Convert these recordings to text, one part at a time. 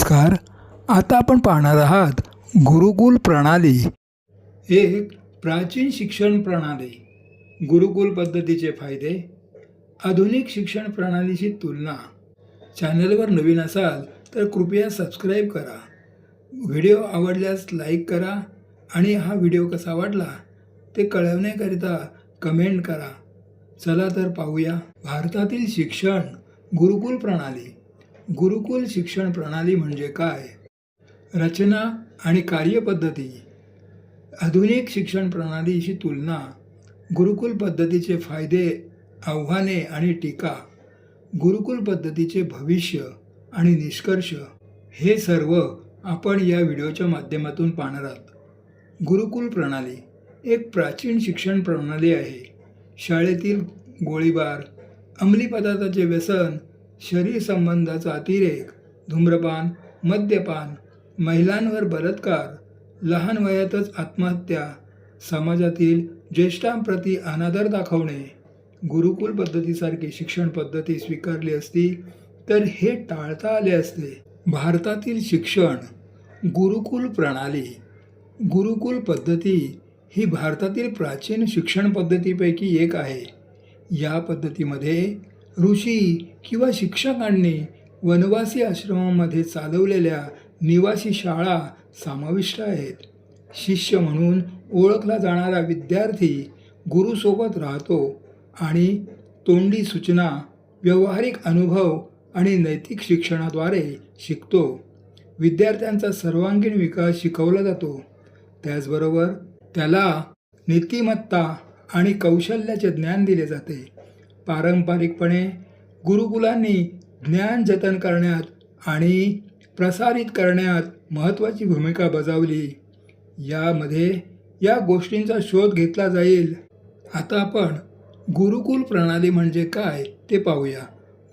नमस्कार. आता आपण पाहणार आहात गुरुकुल प्रणाली. एक प्राचीन शिक्षण प्रणाली. गुरुकुल पद्धतीचे फायदे. आधुनिक शिक्षण प्रणालीची तुलना. चॅनलवर नवीन असाल तर कृपया सबस्क्राईब करा. व्हिडिओ आवडल्यास लाईक करा आणि हा व्हिडिओ कसा वाटला ते कळवण्याकरिता कमेंट करा. चला तर पाहूया. भारतातील शिक्षण गुरुकुल प्रणाली. गुरुकुल शिक्षण प्रणाली म्हणजे काय? रचना आणि कार्यपद्धती. आधुनिक शिक्षण प्रणालीशी तुलना गुरुकुल पद्धतीचे फायदे आव्हाने आणि टीका गुरुकुल पद्धतीचे भविष्य आणि निष्कर्ष हे सर्व आपण या व्हिडिओच्या माध्यमातून पाहणार आहोत. गुरुकुल प्रणाली एक प्राचीन शिक्षण प्रणाली आहे. शाळेतील गोळीबार अंमली पदार्थाचे व्यसन शरीर संबंधाचा अतिरेक धूम्रपान मद्यपान महिलांवर बलात्कार लहान वयातच आत्महत्या समाजातील ज्येष्ठांप्रती अनादर दाखवणे गुरुकुल पद्धतीसारखी शिक्षण पद्धती स्वीकारली असती तर हे टाळता आले असते. भारतातील शिक्षण गुरुकुल प्रणाली गुरुकुल पद्धती ही भारतातील प्राचीन शिक्षण पद्धतीपैकी एक आहे. या पद्धतीमध्ये ऋषी किंवा शिक्षकांनी वनवासी आश्रमामध्ये चालवलेल्या निवासी शाळा समाविष्ट आहेत. शिष्य म्हणून ओळखला जाणारा विद्यार्थी गुरुसोबत राहतो आणि तोंडी सूचना व्यावहारिक अनुभव आणि नैतिक शिक्षणाद्वारे शिकतो. विद्यार्थ्यांचा सर्वांगीण विकास शिकवला जातो. त्याचबरोबर त्याला नीतिमत्ता आणि कौशल्याचे ज्ञान दिले जाते. पारंपरिकपणे गुरुकुलांनी ज्ञान जतन करण्यात आणि प्रसारित करण्यात महत्त्वाची भूमिका बजावली. यामध्ये या गोष्टींचा शोध घेतला जाईल. आता आपण गुरुकुल प्रणाली म्हणजे काय ते पाहूया.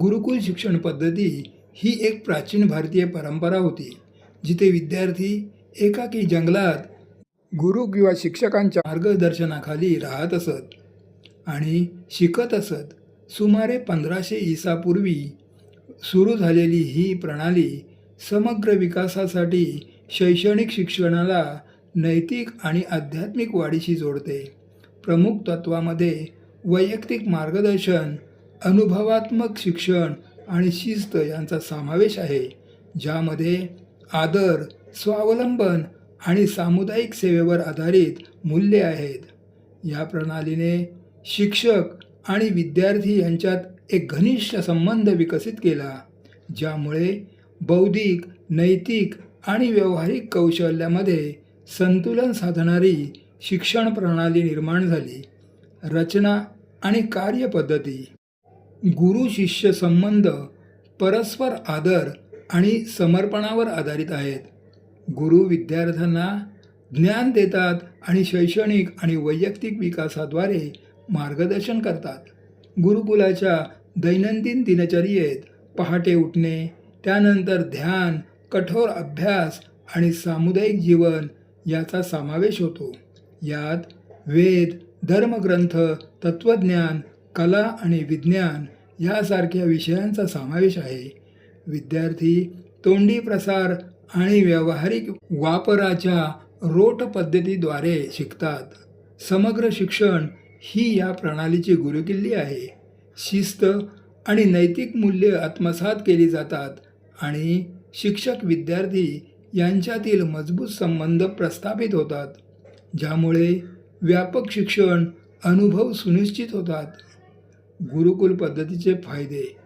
गुरुकुल शिक्षण पद्धती ही एक प्राचीन भारतीय परंपरा होती जिथे विद्यार्थी एकाकी जंगलात गुरु किंवा शिक्षकांच्या मार्गदर्शनाखाली राहत असत आणि शिकत असत. सुमारे पंधराशे ईसापूर्वी सुरू झालेली ही प्रणाली समग्र विकासासाठी शैक्षणिक शिक्षणाला नैतिक आणि आध्यात्मिक वाढीशी जोडते. प्रमुख तत्वामध्ये वैयक्तिक मार्गदर्शन अनुभवात्मक शिक्षण आणि शिस्त यांचा समावेश आहे ज्यामध्ये आदर स्वावलंबन आणि सामुदायिक सेवेवर आधारित मूल्ये आहेत. या प्रणालीने शिक्षक आणि विद्यार्थी यांच्यात एक घनिष्ठ संबंध विकसित केला ज्यामुळे बौद्धिक नैतिक आणि व्यावहारिक कौशल्यामध्ये संतुलन साधणारी शिक्षण प्रणाली निर्माण झाली. रचना आणि कार्यपद्धती गुरु शिष्य संबंध परस्पर आदर आणि समर्पणावर आधारित आहेत. गुरु विद्यार्थ्यांना ज्ञान देतात आणि शैक्षणिक आणि वैयक्तिक विकासाद्वारे मार्गदर्शन करतात. गुरुकुलाच्या दैनंदिन दिनचर्येत पहाटे उठणे त्यानंतर ध्यान कठोर अभ्यास आणि सामुदायिक जीवन याचा समावेश होतो. यात वेद धर्मग्रंथ तत्त्वज्ञान कला आणि विज्ञान यासारख्या विषयांचा समावेश आहे. विद्यार्थी तोंडी प्रसार आणि व्यावहारिक वापराच्या रोट पद्धतीद्वारे शिकतात. समग्र शिक्षण ही या प्रणालीची गुरुकिल्ली आहे. शिस्त आणि नैतिक मूल्ये आत्मसात केली जातात आणि शिक्षक विद्यार्थी यांच्यातील मजबूत संबंध प्रस्थापित होतात ज्यामुळे व्यापक शिक्षण अनुभव सुनिश्चित होतात. गुरुकुल पद्धतीचे फायदे.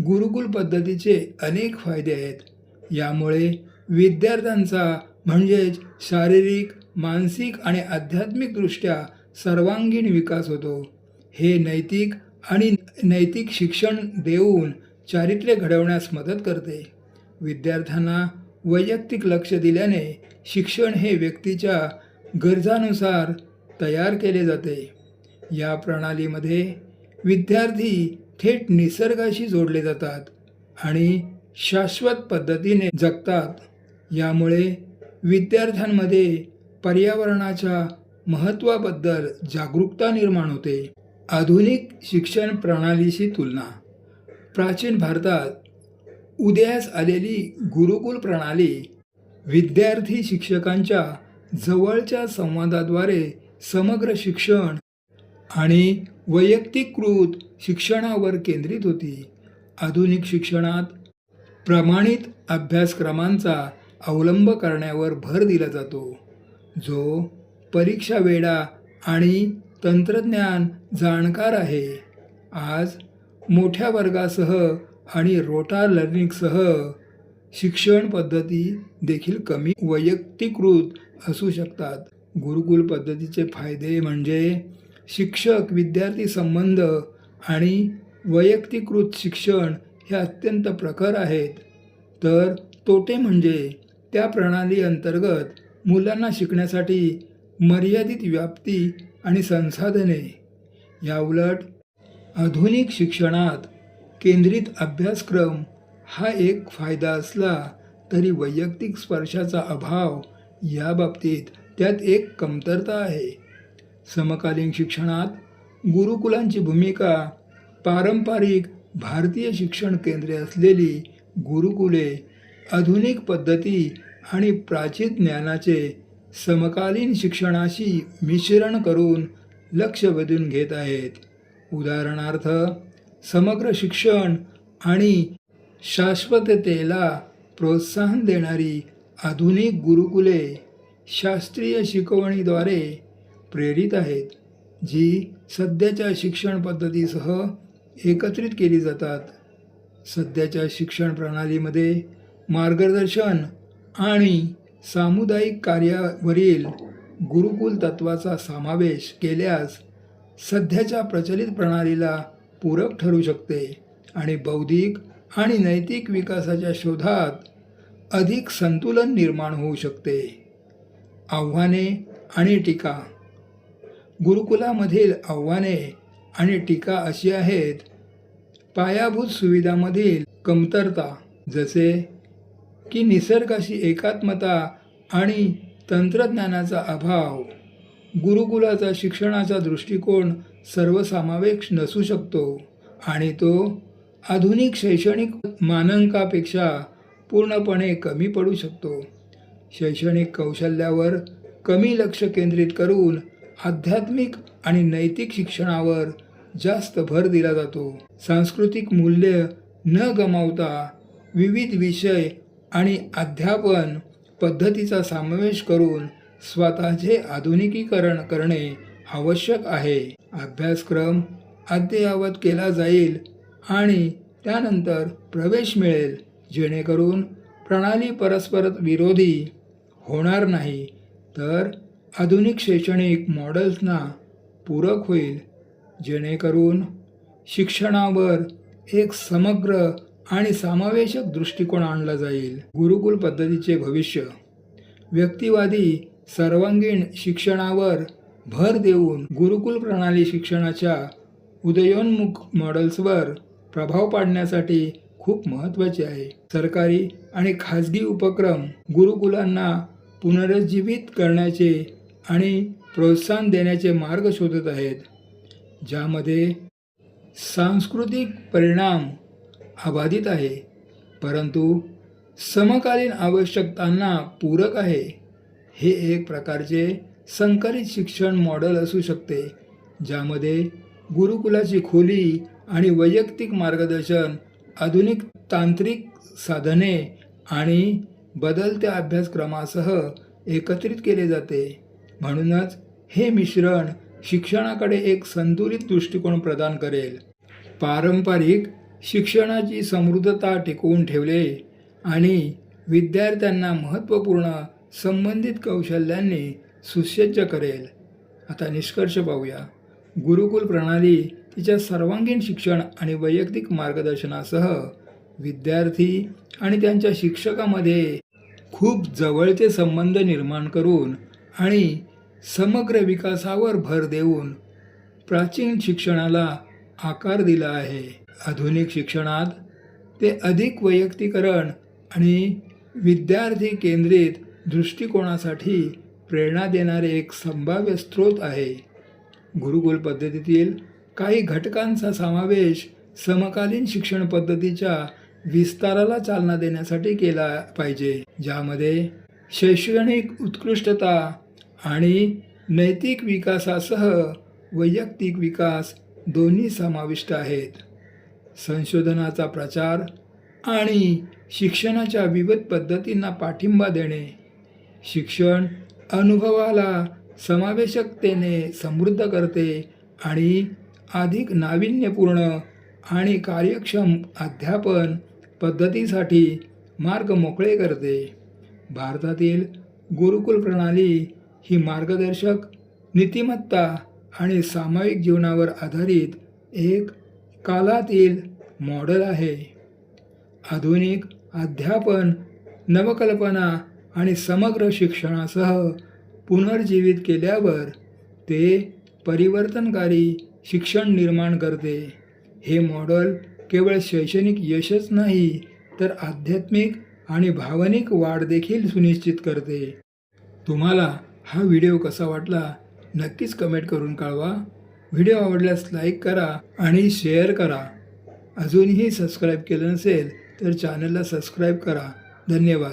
गुरुकुल पद्धतीचे अनेक फायदे आहेत. यामुळे विद्यार्थ्यांचा म्हणजेच शारीरिक मानसिक आणि आध्यात्मिकदृष्ट्या सर्वांगीण विकास होतो. हे नैतिक आणि नैतिक शिक्षण देऊन चारित्र्य घडवण्यास मदत करते. विद्यार्थ्यांना वैयक्तिक लक्ष दिल्याने शिक्षण हे व्यक्तीच्या गरजानुसार तयार केले जाते. या प्रणालीमध्ये विद्यार्थी थेट निसर्गाशी जोडले जातात आणि शाश्वत पद्धतीने जगतात. यामुळे विद्यार्थ्यांमध्ये पर्यावरणाच्या महत्त्वाबद्दल जागरूकता निर्माण होते. आधुनिक शिक्षण प्रणालीशी तुलना. प्राचीन भारतात उदयास आलेली गुरुकुल प्रणाली विद्यार्थी शिक्षकांच्या जवळच्या संवादाद्वारे समग्र शिक्षण आणि वैयक्तिकृत शिक्षणावर केंद्रित होती. आधुनिक शिक्षणात प्रमाणित अभ्यासक्रमांचा अवलंब करण्यावर भर दिला जातो जो परीक्षा वेळा आणि तंत्रज्ञान जाणकार आहे. आज मोठ्या वर्गासह आणि रोटा लर्निंगसह शिक्षण पद्धती देखील कमी वैयक्तिकृत असू शकतात. गुरुकुल पद्धतीचे फायदे म्हणजे शिक्षक विद्यार्थी संबंध आणि वैयक्तिकृत शिक्षण हे अत्यंत प्रखर आहेत. तर तोटे म्हणजे त्या प्रणाली अंतर्गत मुलांना शिकण्यासाठी मर्यादित व्याप्ती आणि संसाधने. याउलट आधुनिक शिक्षणात केंद्रित अभ्यासक्रम हा एक फायदा असला तरी वैयक्तिक स्पर्शाचा अभाव या बाबतीत त्यात एक कमतरता आहे. समकालीन शिक्षणात गुरुकुलांची भूमिका पारंपरिक भारतीय शिक्षण केंद्रे असलेली गुरुकुले आधुनिक पद्धती आणि प्राचीन ज्ञानाचे समकालीन शिक्षणाशी मिश्रण करून लक्ष वेधून घेत आहेत. उदाहरणार्थ समग्र शिक्षण आणि शाश्वततेला प्रोत्साहन देणारी आधुनिक गुरुकुले शास्त्रीय शिकवणीद्वारे प्रेरित आहेत जी सध्याच्या शिक्षण पद्धतीसह एकत्रित केली जातात. सध्याच्या शिक्षण प्रणालीमध्ये मार्गदर्शन आणि सामुदायिक कार्यावरील गुरुकुल तत्वाचा समावेश केल्यास सध्याच्या प्रचलित प्रणालीला पूरक ठरू शकते आणि बौद्धिक आणि नैतिक विकासाच्या शोधात अधिक संतुलन निर्माण होऊ शकते. आव्हाने आणि टीका. गुरुकुलामधील आव्हाने आणि टीका अशी आहेत पायाभूत सुविधामधील कमतरता जसे की निसर्गाशी एकात्मता आणि तंत्रज्ञानाचा अभाव. गुरुकुलाचा शिक्षणाचा दृष्टिकोन सर्वसमावेश नसू शकतो आणि तो आधुनिक शैक्षणिक मानंकापेक्षा पूर्णपणे कमी पडू शकतो. शैक्षणिक कौशल्यावर कमी लक्ष केंद्रित करून आध्यात्मिक आणि नैतिक शिक्षणावर जास्त भर दिला जातो. सांस्कृतिक मूल्य न गमावता विविध विषय आणि अध्यापन पद्धतीचा समावेश करून स्वतःचे आधुनिकीकरण करणे आवश्यक आहे. अभ्यासक्रम अद्ययावत केला जाईल आणि त्यानंतर प्रवेश मिळेल जेणेकरून प्रणाली परस्पर विरोधी होणार नाही. तर आधुनिक शैक्षणिक मॉडेल्सना पूरक होईल जेणेकरून शिक्षणावर एक समग्र आणि समावेशक दृष्टिकोन आणला जाईल. गुरुकुल पद्धतीचे भविष्य. व्यक्तिवादी सर्वांगीण शिक्षणावर भर देऊन गुरुकुल प्रणाली शिक्षणाच्या उदयोन्मुख मॉडेल्सवर प्रभाव पाडण्यासाठी खूप महत्त्वाचे आहे. सरकारी आणि खाजगी उपक्रम गुरुकुलांना पुनरुज्जीवित करण्याचे आणि प्रोत्साहन देण्याचे मार्ग शोधत आहेत. ज्यामध्ये सांस्कृतिक परिणाम अबाधित आहे. परंतु समकालीन आवश्यकतांना पूरक आहे. हे एक प्रकारचे संकरित शिक्षण मॉडेल असू शकते ज्यामध्ये गुरुकुलाची खोली आणि वैयक्तिक मार्गदर्शन आधुनिक तांत्रिक साधने आणि बदलत्या अभ्यासक्रमासह एकत्रित केले जाते. म्हणूनच हे मिश्रण शिक्षणाकडे एक संतुलित दृष्टिकोन प्रदान करेल. पारंपरिक शिक्षणाची समृद्धता टिकवून ठेवले आणि विद्यार्थ्यांना महत्त्वपूर्ण संबंधित कौशल्यांनी सुसज्ज करेल. आता निष्कर्ष पाहूया. गुरुकुल प्रणाली तिच्या सर्वांगीण शिक्षण आणि वैयक्तिक मार्गदर्शनासह विद्यार्थी आणि त्यांच्या शिक्षकामध्ये खूप जवळचे संबंध निर्माण करून आणि समग्र विकासावर भर देऊन प्राचीन शिक्षणाला आकार दिला आहे. आधुनिक शिक्षणात ते अधिक वैयक्तिकरण आणि विद्यार्थी केंद्रित दृष्टिकोनासाठी प्रेरणा देणारे एक संभाव्य स्रोत आहे. गुरुकुल पद्धतीतील काही घटकांचा समावेश समकालीन शिक्षण पद्धतीच्या विस्ताराला चालना देण्यासाठी केला पाहिजे ज्यामध्ये शैक्षणिक उत्कृष्टता आणि नैतिक विकासासह वैयक्तिक विकास दोन्ही समाविष्ट आहेत. संशोधनाचा प्रचार आणि शिक्षणाच्या विविध पद्धतींना पाठिंबा देणे. शिक्षण अनुभवाला समावेशकतेने समृद्ध करते आणि अधिक नाविन्यपूर्ण आणि कार्यक्षम अध्यापन पद्धतीसाठी मार्ग मोकळे करते. भारतातील गुरुकुल प्रणाली ही मार्गदर्शक नीतिमत्ता आणि सामायिक जीवनावर आधारित एक कालातील मॉडेल आहे. आधुनिक अध्यापन नवकल्पना आणि समग्र शिक्षणासह पुनर्जीवित केल्यावर ते परिवर्तनकारी शिक्षण निर्माण करते. हे मॉडेल केवळ शैक्षणिक यशच नाही तर आध्यात्मिक आणि भावनिक वाढ देखील सुनिश्चित करते. तुम्हाला हा व्हिडिओ कसा वाटला नक्कीच कमेंट करून कळवा. व्हिडिओ आवडल्यास लाईक करा आणि शेअर करा. अजूनही सबस्क्राईब केलं नसेल तर चॅनलला सबस्क्राईब करा. धन्यवाद.